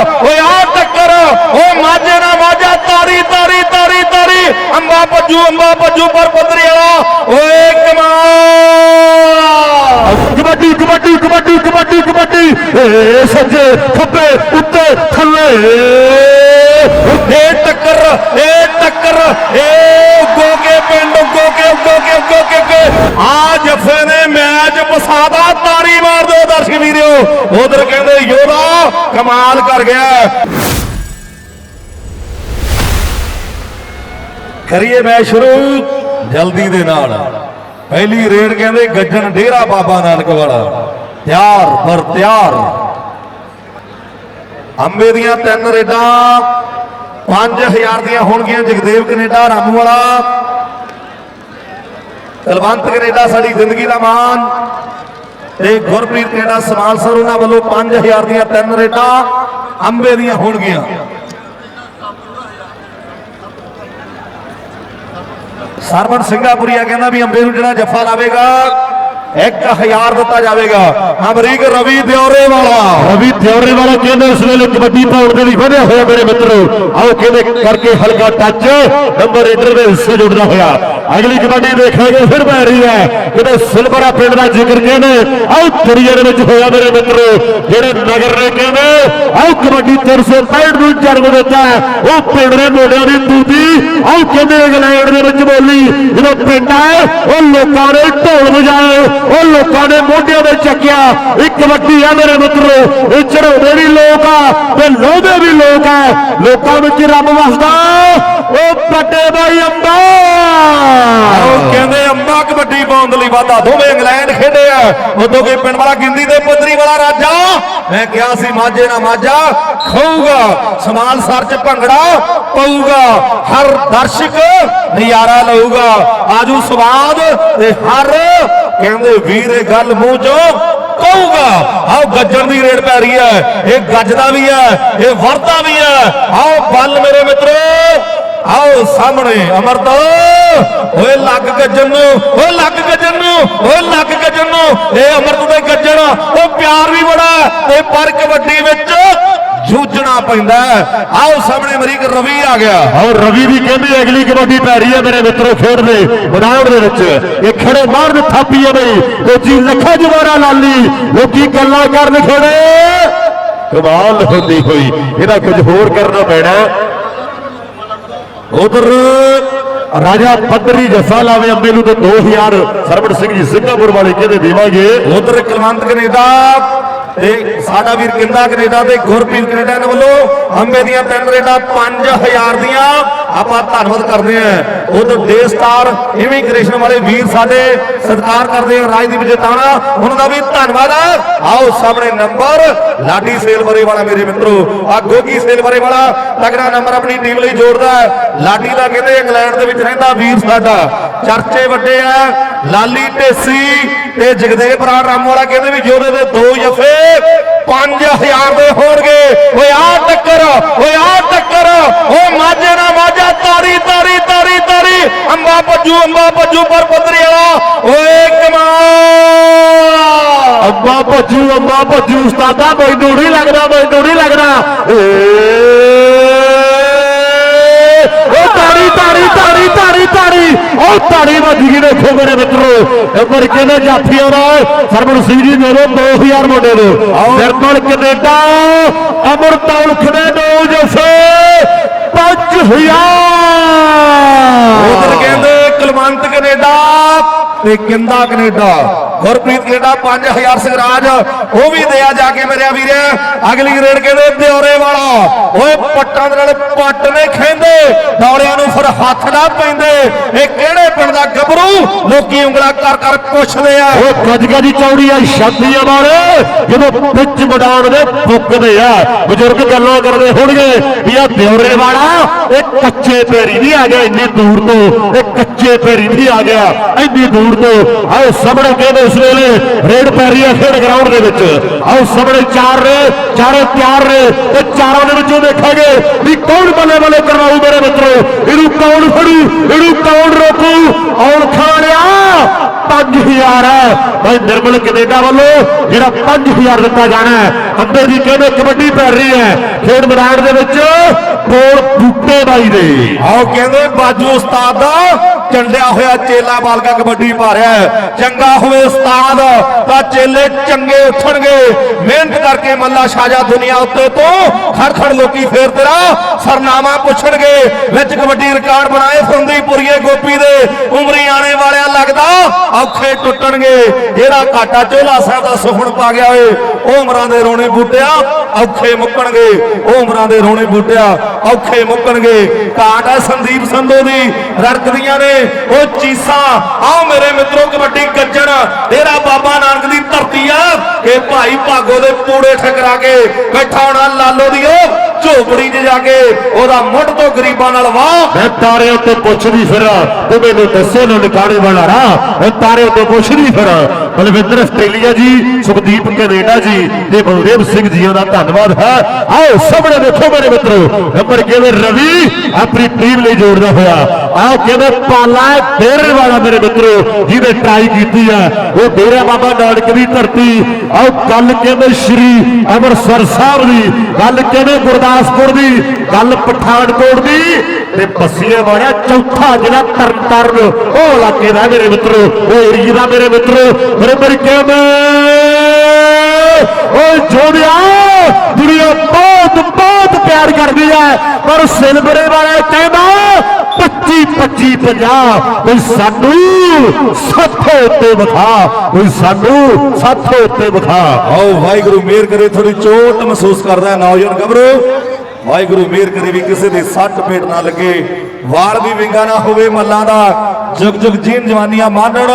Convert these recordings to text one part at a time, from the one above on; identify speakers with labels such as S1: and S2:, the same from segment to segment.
S1: ਓਏ ਆ ਟੱਕਰ। ਓ ਮਾਝੇ ਨਾ ਮਾਝਾ ਤਾਰੀ ਤਾਰੀ ਤਾਰੀ ਤਾਰੀ। ਅੰਬਾ ਭੱਜੂ ਅੰਬਾ ਭੱਜੂ ਪਰ ਪੱਧਰੀ ਵਾਲਾ। ਓਏ ਕਮਾਲ!
S2: ਕਬੱਡੀ ਕਬੱਡੀ ਕਬੱਡੀ ਕਬੱਡੀ ਕਬੱਡੀ। ਏ ਸੱਜੇ ਖੱਬੇ ਉੱਤੇ ਥੱਲੇ।
S1: ਇਹ ਟੱਕਰ ਇਹ ਟੱਕਰ ਇਹ ਗੋਕੇ ਪਿੰਡ ਗੋਕੇ ਗੋਕੇ ਗੋਕੇ ਕੇ ਆ ਜਫੇ ਨੇ ਮੈਚ ਪਸਾਦਾ ਮਾਰ ਦਿਓ ਦਰਸ਼ਕ ਵੀਰਿਓ ਉਧਰ ਕਹਿੰਦੇ ਯੋਧਾ ਕਮਾਲ ਕਰ ਗਿਆ। ਕਰੀਏ ਮੈਚ ਸ਼ੁਰੂ ਜਲਦੀ ਦੇ ਨਾਲ। ਪਹਿਲੀ ਰੇਡ ਕਹਿੰਦੇ ਗੱਜਣ ਡੇਰਾ ਬਾਬਾ ਨਾਨਕ ਵਾਲਾ। ਤਿਆਰ, ਪਰ ਤਿਆਰ। ਅੰਬੇ ਦੀਆਂ ਤਿੰਨ ਰੇਡਾਂ 5000 ਦੀਆਂ ਹੋਣਗੀਆਂ ਜਗਦੇਵ ਕੈਨੇਡਾ, ਰਾਮੂ ਵਾਲਾ। ਕਲਵੰਤ ਕੈਨੇਡਾ ਸਾਡੀ ਜ਼ਿੰਦਗੀ ਦਾ ਮਾਣ ਤੇ ਗੁਰਪ੍ਰੀਤ ਕੈਨੇਡਾ ਸਮਾਲ ਸਰ, ਉਹਨਾਂ ਵੱਲੋਂ 5000 ਦੀਆਂ ਤਿੰਨ ਰੇਡਾਂ ਅੰਬੇ ਦੀਆਂ ਹੋਣਗੀਆਂ। ਸਰਵਣ ਸਿੰਘਾਪੁਰੀਆ ਕਹਿੰਦਾ ਵੀ ਅੰਬੇ ਨੂੰ ਜਿਹੜਾ ਜੱਫਾ ਲਾਵੇਗਾ 1000 ਦਿੱਤਾ ਜਾਵੇਗਾ। ਅਮਰੀਕ ਰਵੀ ਦਿਉਰੇ ਵਾਲਾ
S2: ਰਵੀ ਥਿਉਰੇ ਵਾਲਾ ਕਹਿੰਦੇ ਇਸ ਵੇਲੇ ਕਬੱਡੀ ਪਾਉਣ ਦੇ ਲਈ ਵਧਿਆ ਹੋਇਆ ਮੇਰੇ ਮਿੱਤਰੋ। ਆਓ ਕਹਿੰਦੇ ਕਰਕੇ ਹਲਕਾ ਟੱਚ ਨੰਬਰ ਰੇਡਰ ਦੇ ਹਿੱਸੇ ਜੁੜਦਾ ਹੋਇਆ। ਅਗਲੀ ਕਬੱਡੀ ਦੇਖਾਂਗੇ, ਫਿਰ ਪੈ ਰਹੀ ਹੈ। ਕਿਤੇ ਸਿਲਵਰਾ ਪਿੰਡ ਦਾ ਜ਼ਿਕਰ ਕਹਿੰਦੇ, ਆਓ ਦੁਨੀਆ ਦੇ ਵਿੱਚ ਹੋਇਆ ਮੇਰੇ ਮਿੱਤਰੋ। ਜਿਹੜੇ ਨਗਰ ਨੇ ਕਹਿੰਦੇ, ਆਓ ਕਬੱਡੀ 365 ਨੂੰ ਜਨਮ ਦਿੱਤਾ ਉਹ ਪਿੰਡ ਦੇ ਮੋਢਿਆਂ ਦੀ ਤੂਤੀ, ਆਓ ਕਹਿੰਦੇ ਇੰਗਲੈਂਡ ਦੇ ਵਿੱਚ ਬੋਲੀ। ਜਦੋਂ ਪਿੰਡ ਆਏ ਉਹ ਲੋਕਾਂ ਨੇ ਢੋਲ ਵਜਾਏ। ਉਹ ਲੋਕਾਂ ਨੇ ਮੋਢਿਆਂ ਦੇ ਚੱਕਿਆ। ਇੱਕ ਵੱਡੀ ਆ ਮੇਰੇ ਮਿੱਤਰੋ, ਇਹ ਚੜਾਉਂਦੇ ਵੀ ਲੋਕ ਆ ਤੇ ਲੋਹਦੇ ਵੀ ਲੋਕ ਆ। ਲੋਕਾਂ ਵਿੱਚ ਰੱਬ ਵਸਦਾ। ਉਹ ਪੱਟੇ ਬਾਈ ਅੰਬਾ।
S1: ਉਹ ਕਹਿੰਦੇ ਅੰਬਾ ਕਬੱਡੀ ਪਾਉਣ ਲਈ ਵਾਧਾ ਦੋਵੇਂ ਇੰਗਲੈਂਡ ਖੇਡੇ ਆ। ਉਦੋਂ ਕੋਈ ਪਿੰਡ ਵਾਲਾ ਗਿੰਦੀ ਦੇ ਪੁੱਤਰੀ ਵਾਲਾ ਰਾਜਾ। ਮੈਂ ਕਿਹਾ ਸੀ ਮਾਝੇ ਨਾ ਮਾਝਾ। ਖਾਊਗਾ ਸਮਾਲ ਸਰ ਚ ਭੰਗੜਾ ਪਊਗਾ। ਹਰ ਦਰਸ਼ਕ ਨਜ਼ਾਰਾ ਲਊਗਾ। ਆਜੂ ਸਵਾਦ ਤੇ ਹਰ, ਕਹਿੰਦੇ ਵੀਰ ਇਹ ਗੱਲ ਮੂੰਹ ਚੋਂ ਕਹੂਗਾ। ਆਓ ਗੱਜਣ ਦੀ ਰੇਡ ਪੈ ਰਹੀ ਹੈ। ਇਹ ਗੱਜਦਾ ਵੀ ਹੈ, ਇਹ ਵਰਦਾ ਵੀ ਹੈ। ਆਓ ਬੱਲ ਮੇਰੇ ਮਿੱਤਰੋ। ਆਓ ਸਾਹਮਣੇ ਅਮਰਤ ਓਏ ਲੱਗ ਗੱਜਣ ਨੂੰ, ਓਏ ਲੱਗ ਗੱਜਣ ਨੂੰ, ਓਏ ਲੱਗ ਗੱਜਣ ਨੂੰ। ਇਹ ਅਮਰਤ ਦੇ ਗੱਜਣ, ਉਹ ਪਿਆਰ ਵੀ ਬੜਾ ਤੇ ਪਰ ਕਬੱਡੀ ਵਿੱਚ ਜੂਝਣਾ ਪੈਂਦਾ ਆਓ ਸਾਹਮਣੇ ਅਮਰੀਕ ਰਵੀ ਆ ਗਿਆ।
S2: ਔਰ ਰਵੀ ਵੀ ਕਹਿੰਦੇ ਅਗਲੀ ਕਬੱਡੀ ਪੈ ਰਹੀ ਹੈ ਮੇਰੇ ਮਿੱਤਰੋ ਖੇਡ ਦੇ ਮੈਦਾਨ ਦੇ ਵਿੱਚ। ਇਹ ਖੜੇ ਬਾਹਰ ਮਾਰਨ ਥਾਪੀ ਹੈ ਬਈ। ਕੋਚੀ ਲੱਖਾ ਜਵਾਰਾ ਲਾਲੀ, ਲੋਕੀ ਗੱਲਾਂ ਕਰਨ ਖੜੇ। ਕਮਾਲ ਹੁੰਦੀ ਹੋਈ, ਇਹਦਾ ਕੁਝ ਹੋਰ ਕਰਨਾ ਪੈਣਾ ਉਧਰ ਰਾਜਾ ਪੱਧਰੀ ਜੱਸਾ ਲਾਵੇ ਅੰਬੇ ਨੂੰ ਤੇ 2000 ਸਰਵਣ ਸਿੰਘ ਜੀ ਸਿੰਘਾਪੁਰ ਵਾਲੇ ਕਹਿੰਦੇ ਦੇਵਾਂਗੇ?
S1: ਉਧਰ ਕਲਵੰਤ ਕੈਨੇਡਾ ਤੇ ਸਾਡਾ ਵੀਰ ਕਿੰਦਾ ਕੈਨੇਡਾ ਤੇ ਗੁਰਪ੍ਰੀਤ ਕੈਨੇਡਾ ਦੇ ਵੱਲੋਂ ਅੰਬੇ ਦੀਆਂ ਤਿੰਨ ਰੇਡਾਂ 5000 ਦੀਆਂ। ਆਪਾਂ ਧੰਨਵਾਦ ਕਰਦੇ ਆਂ ਉਧਰ ਡੇ ਸਟਾਰ ਇਮੀਗ੍ਰੇਸ਼ਨ ਵਾਲੇ ਵੀਰ ਸਾਡੇ ਸਤਿਕਾਰ ਕਰਦੇ ਆ ਰਾਜਦੀਪ ਜਤਾਣਾ ਉਹਨਾਂ ਦਾ ਵੀ ਧੰਨਵਾਦ। ਆਓ ਸਾਹਮਣੇ ਨੰਬਰ, ਲਾਡੀ ਸੇਲਵਰੇ ਵਾਲਾ ਮੇਰੇ ਮਿੱਤਰੋ। ਆ ਗੋਗੀ ਸੇਲਵਰੇ ਵਾਲਾ ਤਗੜਾ ਨੰਬਰ ਆਪਣੀ ਟੀਮ ਲਈ ਜੋੜਦਾ ਲਾਡੀ ਦਾ ਕਹਿੰਦੇ ਇੰਗਲੈਂਡ ਦੇ ਵਿੱਚ ਰਹਿੰਦਾ ਵੀਰ ਸਾਡਾ। ਚਰਚੇ ਵੱਡੇ ਆ। ਲਾਲੀ ਢੇਸੀ ਤੇ ਜਗਦੇਵ ਬਰਾੜ ਰਾਮ ਵਾਲਾ ਕਹਿੰਦੇ ਵੀ ਜੋੜੇ ਦੇ ਦੋ ਜਫੇ 5000 ਦੇ ਹੋਣਗੇ। ਓਏ ਆ ਟੱਕਰ, ਓਏ ਆ ਟੱਕਰ। ਓ ਮਾਝੇ ਨਾ ਮਾਝਾ, ਤਾਰੀ ਤਾਰੀ ਤਾਰੀ ਤਾਰੀ। ਅੰਬਾ ਭੱਜੂ ਅੰਬਾ ਭੱਜੂ ਪਰ ਪੱਧਰੀ ਵਾਲਾ। ਓਏ ਕਮਾਲ!
S2: ਅੰਬਾ ਭੱਜੂ ਅੰਬਾ ਭੱਜੂ, ਉਸਤਾਦਾ ਮੈਨੂੰ ਨਹੀਂ ਲੱਗਦਾ ਮੈਨੂੰ ਨਹੀਂ ਲੱਗਦਾ। ਏ ਉਹ ਤਾੜੀ ਤਾੜੀ ਤਾੜੀ ਤਾੜੀ ਤਾੜੀ ਉਹ ਤਾੜੀ ਵੱਜ ਗਈ ਦੇਖੋ ਮੇਰੇ ਮਿੱਤਰੋ। ਉੱਪਰ ਕਹਿੰਦੇ ਜਾਫੀਆਂ ਦਾ ਸਰਵਣ ਸਿੰਘ ਜੀ ਮੇਰੇ 2000 ਮੁੰਡੇ ਨੂੰ। ਨਿਰਮਲ ਕੈਨੇਡਾ ਅਮਰਤੌਲ ਖੜੇ ਦੋ ਜਫੇ 5000
S1: ਉਧਰ ਕਹਿੰਦੇ ਕੁਲਵੰਤ ਕੈਨੇਡਾ ਤੇ ਕਿੰਦਾ ਕੈਨੇਡਾ। ਗੁਰਪ੍ਰੀਤ ਕੈਨੇਡਾ 5000 ਸਿਗਰਾਜ, ਉਹ ਵੀ ਦਿਆ ਜਾ ਕੇ ਮੇਰੇ ਵੀਰੇ। ਅਗਲੀ ਰੇਡ ਕਹਿੰਦੇ? ਦਿਉਰੇ ਵਾਲਾ। ਓਏ, ਪੱਟਾਂ ਦੇ ਨਾਲ ਪੱਟ ਨੇ ਖੈਂਦੇ। ਦੌੜਿਆਂ ਨੂੰ ਫਿਰ ਹੱਥ ਨਾ ਪੈਂਦੇ। ਇਹ ਕਿਹੜੇ ਪਿੰਡ ਦਾ ਗੱਭਰੂ? ਲੋਕੀ ਉਂਗਲਾ ਕਰ ਕਰ ਪੁੱਛਦੇ ਆ।
S2: ਉਹ ਗੱਜ ਗੱਜ ਚੌੜੀ ਆ ਛਾਤੀਆਂ ਮਾਰੇ। ਜਦੋਂ ਵਿੱਚ ਮਡਾਉਣ ਦੇ ਫੁੱਕਦੇ ਆ। ਬਜ਼ੁਰਗ ਗੱਲਾਂ ਕਰਦੇ ਹੋਣਗੇ ਵੀ ਆ ਦਿਉਰੇ ਵਾਲਾ, ਇਹ ਕੱਚੇ ਪੈਰੀ ਨਹੀਂ ਆ ਗਿਆ, ਇੰਨੀ ਦੂਰ ਤੋਂ। ਇਹ ਕੱਚੇ ਪੈਰੀ ਨਹੀਂ ਆ ਗਿਆ, ਇੰਨੀ ਦੂਰ ਤੋਂ। ਆਓ ਸਾਹਮਣੇ ਕਹਿੰਦੇ ਇਸ ਵੇਲੇ ਰੇਡ ਪੈ ਰਹੀ ਹੈ ਖੇਡ ਗਰਾਊਂਡ ਦੇ ਵਿੱਚ। ਆਓ ਸਾਹਮਣੇ ਚਾਰ ਨੇ, ਚਾਰੇ ਤਿਆਰ ਨੇ ਤੇ ਚਾਰਾਂ ਦੇ ਵਿੱਚੋਂ ਦੇਖਾਂਗੇ ਵੀ ਕੌਣ ਬੱਲੇ ਬੱਲੇ ਕਰਵਾਉ ਮੇਰੇ ਮਿੱਤਰੋ। ਇਹਨੂੰ ਕੌਣ ਫੜੂ, ਇਹਨੂੰ ਕੌਣ ਰੋਕੂ? ਔਲ ਖਾਣਿਆ 5000 ਹੈ ਭਾਈ ਨਿਰਮਲ ਕੈਨੇਡਾ ਵੱਲੋਂ ਜਿਹੜਾ 5000 ਦਿੱਤਾ ਜਾਣਾ ਹੈ, ਅੰਦਰ ਦੀ ਕਹਿੰਦੇ ਕਬੱਡੀ ਪੈ ਰਹੀ ਹੈ, ਖੇਡ ਮੈਦਾਨ ਦੇ ਵਿੱਚ ਕੋਲ ਬੂਟੇ ਬਾਈ ਦੇ।
S1: ਆਓ ਕਹਿੰਦੇ ਬਾਜੂ ਉਸਤਾਦ ਦਾ ਚੰਡਿਆ ਹੋਇਆ ਚੇਲਾ ਬਾਲਕਾ ਕਬੱਡੀ ਪਾ ਰਿਹਾ ਹੈ। ਚੰਗਾ ਹੋਵੇ ਉਸਤਾਦ, ਤਾਂ ਚੇਲੇ ਚੰਗੇ ਉੱਠਣਗੇ। ਮਿਹਨਤ ਕਰਕੇ ਮੱਲਾ ਸ਼ਾਜਾ ਦੁਨੀਆ ਉੱਤੇ ਤੋਂ ਖੜ ਖੜ ਲੋਕੀ ਫੇਰ ਤੇਰਾ ਸਰਨਾਮਾ ਪੁੱਛਣਗੇ। ਵਿੱਚ ਕਬੱਡੀ ਰਿਕਾਰਡ ਬਣਾਏ ਫੁੰਦੀਪੁਰੀਏ ਗੋਪੀ ਦੇ। ਉਮਰੀ ਆਣੇ ਵਾਲਿਆਂ ਲੱਗਦਾ ਔਖੇ ਟੁੱਟਣਗੇ। ਜਿਹੜਾ ਘਾਟਾ ਚੋਲਾ ਸਾਹਿਬ ਦਾ ਸੁਖਣ ਪਾ ਗਿਆ ਓਏ ਉਹ ਉਮਰਾਂ ਦੇ ਰੋਣੇ ਬੂਟਿਆ ਔਖੇ ਮੁੱਕਣਗੇ। ਉਹ ਉਮਰਾਂ ਦੇ ਰੋਣੇ ਬੂਟਿਆ ਔਖੇ ਮੁੱਕਣਗੇ। ਘਾਟ ਹੈ ਸੰਦੀਪ ਸੰਧੂ ਦੀ, ਰੜਕਦੀਆਂ ਨੇ। ਉਹ ਚੀਸਾਂ, ਆਓ ਮੇਰੇ ਮਿੱਤਰੋ, ਕਬੱਡੀ ਗੱਜਣ ਤੇਰਾ ਬਾਬਾ ਨਾਨਕ ਦੀ ਧਰਤੀ ਆ। ਕਿ ਭਾਈ ਭਾਗੋ ਦੇ ਪੂੜੇ ਠਕਰਾ ਕੇ ਬੈਠਾ ਹੋਣਾ ਲਾਲੋ ਦੀ ਉਹ ਝੋਪੜੀ 'ਚ ਜਾ ਕੇ। ਉਹਦਾ ਮੁੱਢ ਤੋਂ ਗਰੀਬਾਂ ਨਾਲ ਵਾਹ।
S2: ਮੈਂ ਤਾਰੇ ਉੱਤੇ ਪੁੱਛਦੀ ਫਿਰ ਤੂੰ ਮੈਨੂੰ ਦੱਸੇ ਨਾ ਨਿਕਾਣੇ ਵਾਲਾ ਰਾਹ। ਮੈਂ ਤਾਰੇ ਉੱਤੇ ਪੁੱਛਦੀ ਫਿਰ। ਬਲਵਿੰਦਰ, ਆਸਟ੍ਰੇਲੀਆ ਜੀ, ਸੁਖਦੀਪ ਕੈਨੇਡਾ ਜੀ ਤੇ ਬਲਦੇਵ ਸਿੰਘ ਜੀਆਂ ਦਾ ਧੰਨਵਾਦ ਹੈ। ਆਓ ਸਾਹਮਣੇ ਦੇਖੋ ਮੇਰੇ ਮਿੱਤਰੋ, ਨੰਬਰ ਕਿਵੇਂ ਰਵੀ ਆਪਣੀ ਟੀਮ ਲਈ ਜੋੜਦਾ ਹੋਇਆ। ਆਓ ਕਿਵੇਂ ਪਾਲਾ ਡੇਰੇ ਵਾਲਾ ਮੇਰੇ ਮਿੱਤਰੋ, ਜਿਹਨੇ ਟਰਾਈ ਕੀਤੀ ਹੈ। ਉਹ ਡੇਰਾ ਬਾਬਾ ਨਾਨਕ ਦੀ ਧਰਤੀ। ਆਓ ਗੱਲ ਕਿਵੇਂ ਸ਼੍ਰੀ ਅੰਮ੍ਰਿਤਸਰ ਸਾਹਿਬ ਦੀ, ਗੱਲ ਕਿਵੇਂ ਗੁਰਦਾਸਪੁਰ ਦੀ, ਗੱਲ ਪਠਾਨਕੋਟ ਦੀ। ਤੇ ਬੱਸੀਏ ਵਾਲਿਆ, ਚੌਥਾ ਜਿਹੜਾ ਤਰਨਤਾਰਨ, ਉਹ ਇਲਾਕੇ ਦਾ ਮੇਰੇ ਮਿੱਤਰੋ, ਉਹ ਏਰੀਏ ਦਾ ਮੇਰੇ ਮਿੱਤਰੋ, ਮੇਰੇ ਮੇਰੇ ਓਏ ਜੋੜਿਆ, ਦੁਨੀਆ ਬਹੁਤ ਬਹੁਤ ਪਿਆਰ ਕਰਦੀ ਹੈ ਪਰ ਸਿਲਵਰੇ ਵਾਲਾ ਕਹਿੰਦਾ 25 25 50 ਕੋਈ ਸਾਨੂੰ ਸੱਥੋਂ ਉੱਤੇ ਵਿਖਾ ਕੋਈ ਸਾਨੂੰ ਸੱਥੋਂ ਉੱਤੇ ਵਿਖਾ।
S1: ਆਓ ਵਾਹਿਗੁਰੂ, ਮਿਹਰ ਕਰੇ ਥੋੜੀ ਚੋਟ ਮਹਿਸੂਸ ਕਰਦਾ ਨੌਜਵਾਨ ਗੱਭਰੂ ਵਾਹਿਗੁਰੂ ਮਿਹਰ ਕਰੇ ਵੀ ਕਿਸੇ ਦੇ ਸੱਟ ਪੇਟ ਨਾ ਲੱਗੇ। ਵਾਲ ਵੀ ਵਿੰਗਾ ਨਾ ਹੋਵੇ ਮੱਲਾਂ ਦਾ। ਜੁਗ ਜੁਗ ਜੀਨ ਜਵਾਨੀਆਂ ਮਾਨਣ।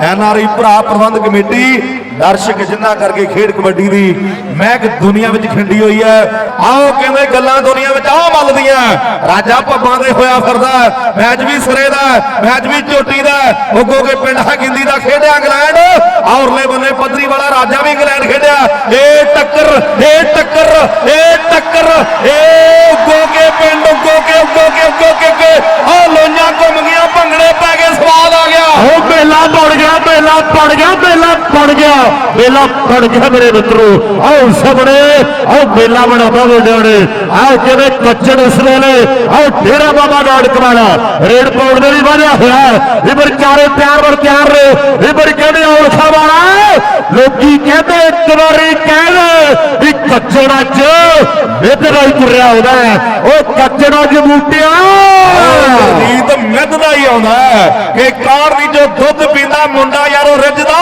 S1: ਐਨਆਰਆਈ ਭਰਾ ਪ੍ਰਬੰਧ ਕਮੇਟੀ, ਦਰਸ਼ਕ ਜਿੰਨਾ ਕਰਕੇ ਖੇਡ ਕਬੱਡੀ ਦੀ, ਮਹਿਕ ਦੁਨੀਆ ਵਿੱਚ ਖਿੰਡੀ ਹੋਈ ਹੈ। ਆਓ ਕਹਿੰਦੇ ਗੱਲਾਂ ਦੁਨੀਆ ਵਿੱਚ ਆ ਮੱਲਦੀਆਂ ਰਾਜਾ ਪੱਬਾਂ ਦੇ ਹੋਇਆ ਫਿਰਦਾ, ਮੈਚ ਵੀ ਸਿਰੇ ਦਾ, ਮੈਚ ਵੀ ਚੋਟੀ ਦਾ। ਉੱਗੋ ਕੇ ਪਿੰਡ ਹਗਿੰਦੀ ਦਾ ਖੇਡਿਆ ਇੰਗਲੈਂਡ। ਔਰਲੇ ਬੰਨੇ ਪੱਧਰੀ ਵਾਲਾ ਰਾਜਾ ਵੀ ਇੰਗਲੈਂਡ ਖੇਡਿਆ। ਇਹ ਟੱਕਰ ਇਹ ਟੱਕਰ ਇਹ ਟੱਕਰ, ਇਹ ਉੱਗੋ ਕੇ ਪਿੰਡ, ਉੱਗੋ ਕੇ ਉੱਗੋ ਕੇ ਉੱਗੋ ਕੇ, ਉੱਗੇ ਆ ਲੋਈਆਂ ਘੁੰਮ ਗਈਆਂ, ਭੰਗੜੇ ਪੈ ਗਏ, ਸਵਾਦ ਆ ਗਿਆ।
S2: ਉਹ ਮੇਲਾ ਬਣ ਗਿਆ ਮੇਲਾ ਬਣ ਗਿਆ ਬਣ ਗਿਆ। ਮੇਲਾ ਬਣ ਗਿਆ ਮੇਰੇ ਮਿੱਤਰੋ। ਆਓ ਸਾਹਮਣੇ, ਆਓ ਮੇਲਾ ਬਣਾਉਂਦਾ ਮੁੰਡਿਆਂ ਨੇ ਆਓ ਕਿਵੇਂ ਕੱਚੜ ਇਸ ਵੇਲੇ। ਆਓ ਡੇਰਾ ਬਾਬਾ ਨਾਨਕ ਵਾਲਾ। ਰੇਡ ਪਾਉਣ ਦੇ ਲਈ ਵਧਿਆ ਹੋਇਆ ਹੈ। ਚਾਰੇ ਪਿਆਰ ਵਰ ਤਿਆਰ ਨੇ ਇਹ ਕਹਿੰਦੇ ਔਲਖਾ ਵਾਲਾ ਲੋਕੀ ਕਹਿੰਦੇ, ਇੱਕ ਵਾਰੀ ਕਹਿੰਦੇ ਵੀ ਕੱਚੜਾ ਚ ਮਿੱਤਰਾ ਹੀ ਤੁਰਿਆ ਆਉਂਦਾ ਉਹ ਕੱਚੜਾ ਚ ਬੂਟਿਆ
S1: ਗੀਤ ਮਿੱਧ ਹੀ ਆਉਂਦਾ ਕਿ ਕਾਰ ਦੀ ਜੋ ਦੁੱਧ ਪੀਂਦਾ ਮੁੰਡਾ ਯਾਰੋ ਰਿੱਝਦਾ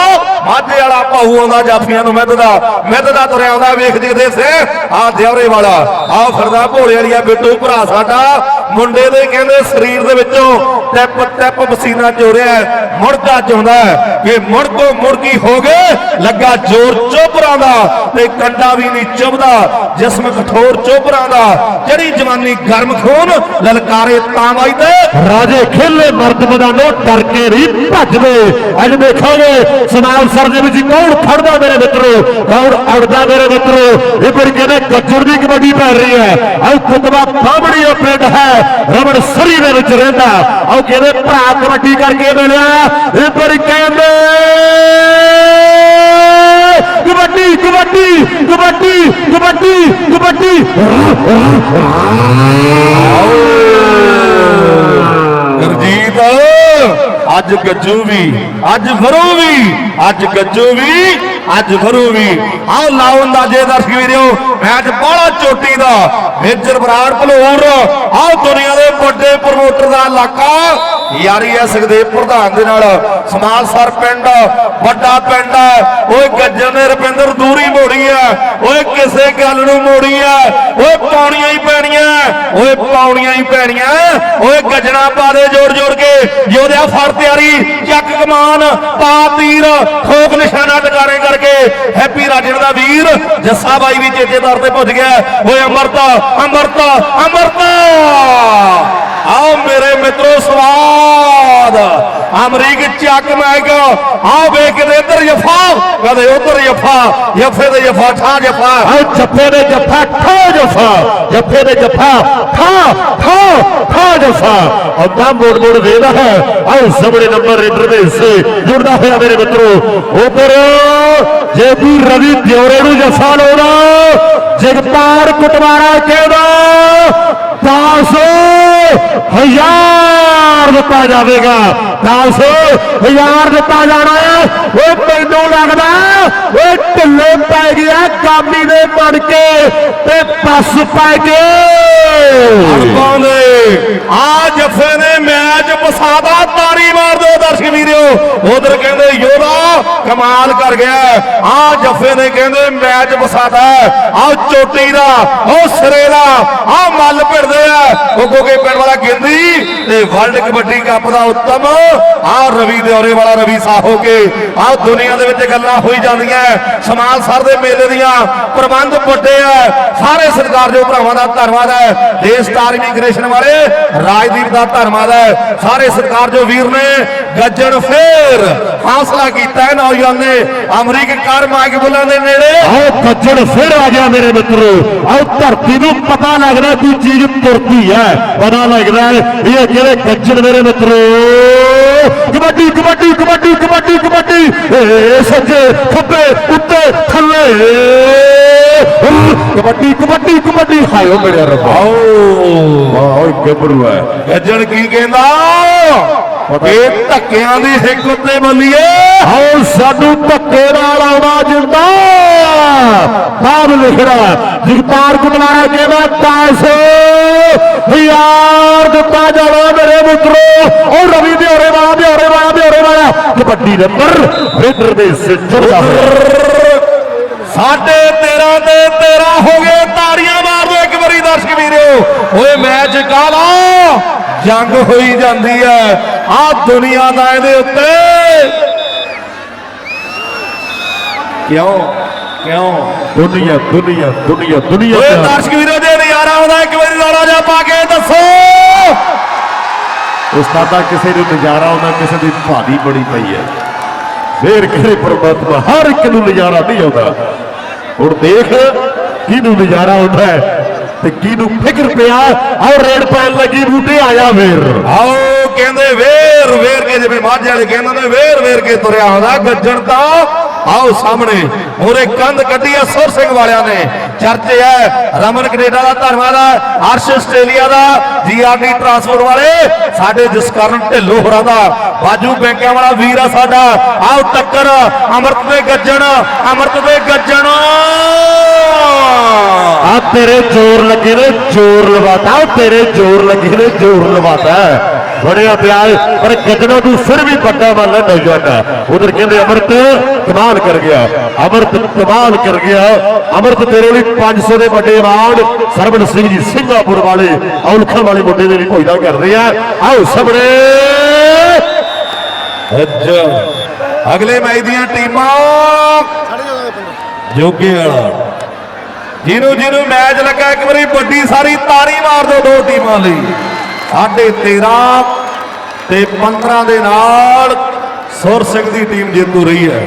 S1: ਮਾਝੇ ਵਾਲਾ ਭਾਊ ਆਉਂਦਾ ਜਾਫੀਆਂ ਨੂੰ ਮਿੱਧ ਦਾ ਮਿੱਧ ਦਾ ਤੁਰਿਆ ਆਉਂਦਾ ਵੇਖ ਜਿਗਦੇ ਸੇ। ਆ ਦਿਉਰੇ ਵਾਲਾ, ਆ ਫਿਰਦਾ ਭੋਲੇ ਵਾਲੀਆ ਬਿੱਟੂ ਭਰਾ ਸਾਡਾ। ਮੁੰਡੇ ਦੇ ਕਹਿੰਦੇ ਸਰੀਰ ਦੇ ਵਿੱਚੋਂ ਟੈਪ ਟੈਪ ਪਸੀਨਾ ਚੋਰਿਆ ਮੁੜਦਾ ਚਾਹੁੰਦਾ ਕਿ ਮੁੜ ਕੋ ਹੋ ਗਏ? ਲੱਗਾ ਜ਼ੋਰ ਚੋਪਰਾਂ ਦਾ ਤੇ ਕੰਡਾ ਵੀ ਨਹੀਂ ਚੁੱਭਦਾ, ਜਿਸਮ ਕਠੋਰ ਚੋਪਰਾਂ ਦਾ। ਜਿਹੜੀ ਜਵਾਨੀ ਗਰਮ ਖੂਨ, ਲਲਕਾਰੇ ਤਾਂ ਵੱਜਦੇ।
S2: ਰਾਜੇ ਖੇਲੇ ਮਰਦ ਮੈਦਾਨੋਂ ਡਰ ਕੇ ਨਹੀਂ ਭੱਜਦੇ। ਅੱਜ ਦੇਖਾਂਗੇ, ਸਨਾਮ ਸਰ ਦੇ ਵਿੱਚ ਕੌਣ ਫੜਦਾ ਮੇਰੇ ਮਿੱਤਰੋ? ਕੌਣ ਅੜਦਾ ਮੇਰੇ ਮਿੱਤਰੋ? ਇਹ ਪਰ ਕਹਿੰਦੇ, ਗੱਜਰ ਦੀ ਕਬੱਡੀ ਪੈ ਰਹੀ ਹੈ। ਆਹ ਕੁਤਬਾ ਬਾਬੜੀ ਉਹ ਪਿੰਡ ਹੈ ਰਮਣ ਸਰੀ ਦੇ ਵਿੱਚ ਰਹਿੰਦਾ। ਆਹ ਕਹਿੰਦੇ ਭਰਾ ਕਬੱਡੀ ਕਰਕੇ ਮਿਲਿਆ। ਇਹ ਪਰ ਕਹਿੰਦੇ, ਕਬੱਡੀ ਕਬੱਡੀ ਕਬੱਡੀ ਕਬੱਡੀ ਕਬੱਡੀ।
S1: ਗੁਰਜੀਤ ਅੱਜ ਗੱਜੂ ਵੀ, ਅੱਜ ਫਰੂ ਵੀ, ਅੱਜ ਗੱਜੂ ਵੀ, ਅੱਜ ਫਰੂ ਵੀ। ਆਓ ਲਾਓ ਅੰਦਾਜ਼ੇ ਦਰਸ਼ਕ ਵੀਰੋ, ਮੈਚ ਬਾਹਲਾ ਚੋਟੀ ਦਾ। ਮੇਜਰ ਬਰਾੜ ਭਲੂਰ ਆਓ ਦੁਨੀਆ ਦੇ ਵੱਡੇ ਪ੍ਰਮੋਟਰ ਦਾ ਇਲਾਕਾ। ਯਾਰੀ ਹੈ ਸੁਖਦੇਵ ਪ੍ਰਧਾਨ ਦੇ ਨਾਲ। ਸਮਾਲਸਰ ਪਿੰਡ, ਵੱਡਾ ਪਿੰਡ ਹੈ। ਓਏ ਗੱਜਣ ਦੇ ਰਪਿੰਦਰ, ਦੂਰੀ ਮੋੜੀ ਹੈ। ਓਏ ਕਿਸੇ ਗੱਲ ਨੂੰ ਮੋੜੀ ਓਏ ਪਾਉਣੀਆਂ ਹੀ ਪੈਣੀਆਂ। ਓਏ ਪਾਉਣੀਆਂ ਹੀ ਪੈਣੀਆਂ। ਓਏ ਗੱਜਣਾ ਪਾ ਦੇ ਜੋੜ ਜੋੜ ਕੇ। ਯੋਧਿਆ ਫੜ ਤਿਆਰੀ, ਚੱਕ ਕਮਾਨ, ਪਾ ਤੀਰ ਠੋਕ ਨਿਸ਼ਾਨਾ ਟਿਕਾਣੇ ਕਰਕੇ। ਹੈਪੀ ਰਾਜਣ ਦਾ ਵੀਰ, ਜੱਸਾ ਬਾਈ ਵੀ ਚੇਤੇਦਾਰ ਤੇ ਪੁੱਜ ਗਿਆ। ਓਏ ਅਮਰਤਾ ਅਮਰਤਾ ਅਮਰਤਾ! ਆਓ ਮੇਰੇ ਮਿੱਤਰੋ, ਸਵਾਦ! അമരീകിച്ച് ആക്കുന്നതായിക്കോ ആ ബേക്കിന് എത്ര ജഫ കഥ ഒന്നര ജഫ ജഫേദ
S2: ജഫ ഠാ ജഫ ജഫേദ ജഫ ഠാ ജഫ ജഫേദ ജഫ ഠാ ഠാ ഠാ ജഫ ഒന്നാം ബോർഡ് ബോർഡ് देना है और सबरे नंबर इंटरव्यू से जुड़ना है मेरे मित्रों ओपर जेबी रवि द्योरेणु जफा लोना जगपाल कुटवाड़ा केड़ा पाँच हज़ार रुपया जाएगा ਹਜ਼ਾਰ ਦਿੱਤਾ ਜਾਣਾ ਉਹ ਮੈਨੂੰ ਲੱਗਦਾ ਉਹ ਢਿੱਲੇ ਪੈ ਗਿਆ ਕਾਮੀ ਦੇ ਮੜ ਕੇ ਤੇ ਪਸ ਪੈ ਗਏ
S1: ਪਾਉਂਦੇ ਆ ਜੱਫੇ ਨੇ ਮੈਚ ਪਸਾਦਾ, ਤਾੜੀ ਮਾਰ ਦਿਓ ਦਰਸ਼ਕ ਵੀਰੋ। ਉਧਰ ਕਹਿੰਦੇ ਯੋਧਾ ਕਮਾਲ ਕਰ ਗਿਆ ਆ ਜੱਫੇ ਨੇ ਕਹਿੰਦੇ ਮੈਚ ਪਸਾਦਾ ਆ ਚੋਟੀ ਦਾ ਉਹ ਸਿਰੇ ਦਾ ਆ ਮੱਲ ਭਿੜਦੇ ਆ। ਉਹ ਗੋਗੇ ਪਿੰਡ ਵਾਲਾ ਗਿੰਦੀ ਤੇ ਵਰਲਡ ਕਬੱਡੀ ਕੱਪ ਦਾ ਉੱਤਮ ਆ ਰਵੀ ਦਿਉਰੇ ਵਾਲਾ ਰਵੀ ਸਾਹੋ ਕੇ ਆ ਦੁਨੀਆ ਦੇ ਵਿੱਚ ਗੱਲਾਂ ਹੋਈ ਜਾਂਦੀਆਂ ਸਮਾਲ ਸਰ ਦੇ ਮੇਲੇ ਦੀਆਂ ਪ੍ਰਬੰਧ ਵੱਡੇ ਆ ਸਾਰੇ ਸਤਿਕਾਰਯੋਗ ਭਰਾਵਾਂ ਦਾ ਧੰਨਵਾਦ ਹੈ ਦੇਸ਼ ਸਟਾਰ ਇਮੀਗ੍ਰੇਸ਼ਨ ਵਾਲੇ, ਰਾਜਦੀਪ ਦਾ ਧੰਨਵਾਦ ਹੈ ਸਾਰੇ ਸਤਿਕਾਰਯੋਗ ਵੀਰ ਨੇ ਗੱਜਣ ਫੇਰ ਹਾਸਲਾ ਕੀਤਾ ਹੈ ਨੌਜਵਾਨ। ਨੇ ਅਮਰੀਕ ਕਾਰ ਮਾਈਕ ਮਾਗਬੁਲਾਂ ਦੇ ਨੇੜੇ।
S2: ਆਓ ਕੱਜੜ ਫਿਰ ਆ ਗਿਆ ਮੇਰੇ ਮਿੱਤਰੋ। ਆਓ ਧਰਤੀ ਨੂੰ ਪਤਾ ਲੱਗਦਾ ਕੋਈ ਚੀਜ਼ ਤੁਰਦੀ ਹੈ। ਪਤਾ ਲੱਗਦਾ ਇਹ ਜਿਹੜੇ ਕੱਜੜ ਮੇਰੇ ਮਿੱਤਰੋ। ਕਬੱਡੀ ਕਬੱਡੀ ਕਬੱਡੀ ਕਬੱਡੀ ਕਬੱਡੀ। ਏ ਸੱਜੇ ਖੱਬੇ, ਉੱਤੇ ਥੱਲੇ। ਕਬੱਡੀ ਕਬੱਡੀ ਕਬੱਡੀ। ਹਾਇਓ ਮੇਰੇ ਰੱਬਾ।
S1: ਆਓ।
S2: ਆਓ ਗੱਭਰੂ ਹੈ।
S1: ਗੱਜਣ ਕੀ ਕਹਿੰਦਾ? ਇਹ ਧੱਕਿਆਂ ਦੀ ਹਿੱਕ ਉੱਤੇ ਬੱਲੀਏ।
S2: ਆਓ ਸਾਨੂੰ ਧੱਕੇ ਨਾਲ ਆਉਣਾ ਜਿੰਦਾ। ਬਾਬ ਲਿਖਣਾ। ਜਗਤਾਰ ਕੁਮਾਰਾ ਕਹਿੰਦਾ 10 ਹਜ਼ਾਰ ਦਿੱਤਾ ਜਾਣਾ ਮੇਰੇ ਮਿੱਤਰੋ ਉਹ ਰਵੀ ਦਿਹਰੇ ਵਾਲਾ ਦਿਹਰੇ ਵਾਲਾ ਦਿਹਰੇ ਵਾਲਾ। ਕਬੱਡੀ ਨੰਬਰ ਰੇਡਰ ਦੇ ਸਿੱਧਰ ਦਾ
S1: ਸਾਢੇ 13 ਤੇ 13 ਹੋ ਗਏ ਤਾੜੀਆਂ ਮਾਰ ਦਿਓ ਇੱਕ ਵਾਰੀ ਦਰਸ਼ਕ ਵੀਰੋ। ਓਏ ਮੈਚ ਕਾਲਾ ਜੰਗ ਹੋਈ ਜਾਂਦੀ ਹੈ। ਆ ਦੁਨੀਆ ਦਾ ਇਹਦੇ ਉੱਤੇ। ਕਿਉਂ? ਕਿਉਂ?
S2: ਦੁਨੀਆ ਦੁਨੀਆ ਦੁਨੀਆ ਦੁਨੀਆ
S1: ਓਏ। ਦਰਸ਼ਕ ਵੀਰੋ ਜੇ ਨਜ਼ਾਰਾ ਆਉਂਦਾ ਇੱਕ ਵਾਰੀ ਲਾੜਾ ਜਾ ਪਾ ਕੇ ਦੱਸੋ।
S2: ਉਸਤਾਦਾ ਕਿਸੇ ਨੂੰ ਨਜ਼ਾਰਾ ਆਉਂਦਾ ਕਿਸੇ ਦੀ ਭਾਦੀ ਬੜੀ ਪਈ ਹੈ। ਫੇਰ ਕਿਹੜੇ ਪਰਮਾਤਮਾ ਹਰ ਇੱਕ ਨੂੰ ਨਜ਼ਾਰਾ ਨਹੀਂ ਆਉਂਦਾ। ਹੁਣ ਦੇਖ ਕਿਹਨੂੰ ਨਜ਼ਾਰਾ ਆਉਂਦਾ ਹੈ। ਤੇ ਕਿਹਨੂੰ ਫਿਕਰ ਪਿਆ? ਆਓ ਰੇੜ ਪੈਣ ਲੱਗੀ, ਬੂਟੇ ਆਇਆ ਫੇਰ
S1: ਆਓ ਕਹਿੰਦੇ ਵੇਰ ਵੇਰ ਕੇ ਜਿਵੇਂ ਮਾਝੇ ਵਾਲੇ ਕਹਿੰਦੇ ਨੇ ਵੇਰ ਵੇਰ ਕੇ ਤੁਰਿਆ ਆਉਂਦਾ, ਗੱਜਣ ਤਾਂ ਆਓ ਸਾਹਮਣੇ ਮੂਰੇ ਕੰਧ ਕੱਢੀ ਆ ਸੁਰ ਸਿੰਘ ਵਾਲਿਆਂ ਨੇ। ਚਰਚੇ ਹੈ, ਰਮਨ ਕੈਨੇਡਾ ਦਾ ਧੰਨਵਾਦ ਹੈ ਅਰਸ਼ ਆਸਟ੍ਰੇਲੀਆ ਦਾ ਜੀਆਰਡੀ ਟਰਾਂਸਪੋਰਟ ਵਾਲੇ, ਸਾਡੇ ਜਸਕਰਨ ਢਿੱਲੋਂ ਹੋਰਾਂ ਦਾ, ਬਾਜੂ ਬੈਂਕਿਆਂ ਵਾਲਾ ਵੀਰ ਆ ਸਾਡਾ। ਆਓ ਟੱਕਰ, ਅਮਰਤ ਦੇ ਗੱਜਣ, ਅਮਰਤ ਦੇ ਗੱਜਣ।
S2: ਆ ਤੇਰੇ ਜ਼ੋਰ ਲੱਗੇ ਨੇ, ਜ਼ੋਰ ਲਵਾਤਾ ਉਹ ਤੇਰੇ ਜ਼ੋਰ ਲੱਗੇ ਨੇ, ਜ਼ੋਰ ਲਵਾਤਾ। ਬੜਿਆ ਪਿਆਰ ਪਰ ਗੱਜਣਾ ਤੂੰ ਫਿਰ ਵੀ ਵੱਡਾ ਮੰਨ ਲੈ ਉਧਰ ਕਹਿੰਦੇ, ਅਮਰਤ, ਕਮਾਲ ਕਰ ਗਿਆ। ਅਮਰਤ, ਕਮਾਲ ਕਰ ਗਿਆ। ਅਮਰਤ, ਤੇਰੇ ਲਈ 500 ਦੇ ਵੱਡੇ ਅਵਾਰਡ ਸਰਵਣ ਸਿੰਘ ਜੀ ਸਿੰਘਾਪੁਰ ਵਾਲੇ ਔਲਖਾਂ ਵਾਲੇ ਮੁੰਡੇ ਦੇ ਲਈ ਭੋਜਨਾ ਕਰਦੇ ਆ ਆਓ ਸਾਹਮਣੇ।
S1: ਅੱਛਾ। ਅਗਲੇ ਮੈਚ ਦੀਆਂ ਟੀਮਾਂ। ਜੋਗੇ ਵਾਲਾ। ਜਿਹਨੂੰ ਜਿਹਨੂੰ ਮੈਚ ਲੱਗਾ, ਇੱਕ ਵਾਰੀ ਵੱਡੀ ਸਾਰੀ ਤਾੜੀ ਮਾਰ ਦਿਓ ਦੋ ਟੀਮਾਂ ਲਈ। ਸਾਢੇ 13 ਤੇ 15 ਦੇ ਨਾਲ ਸੁਰ ਸਿੰਘ ਦੀ ਟੀਮ ਜੇਤੂ ਰਹੀ ਹੈ।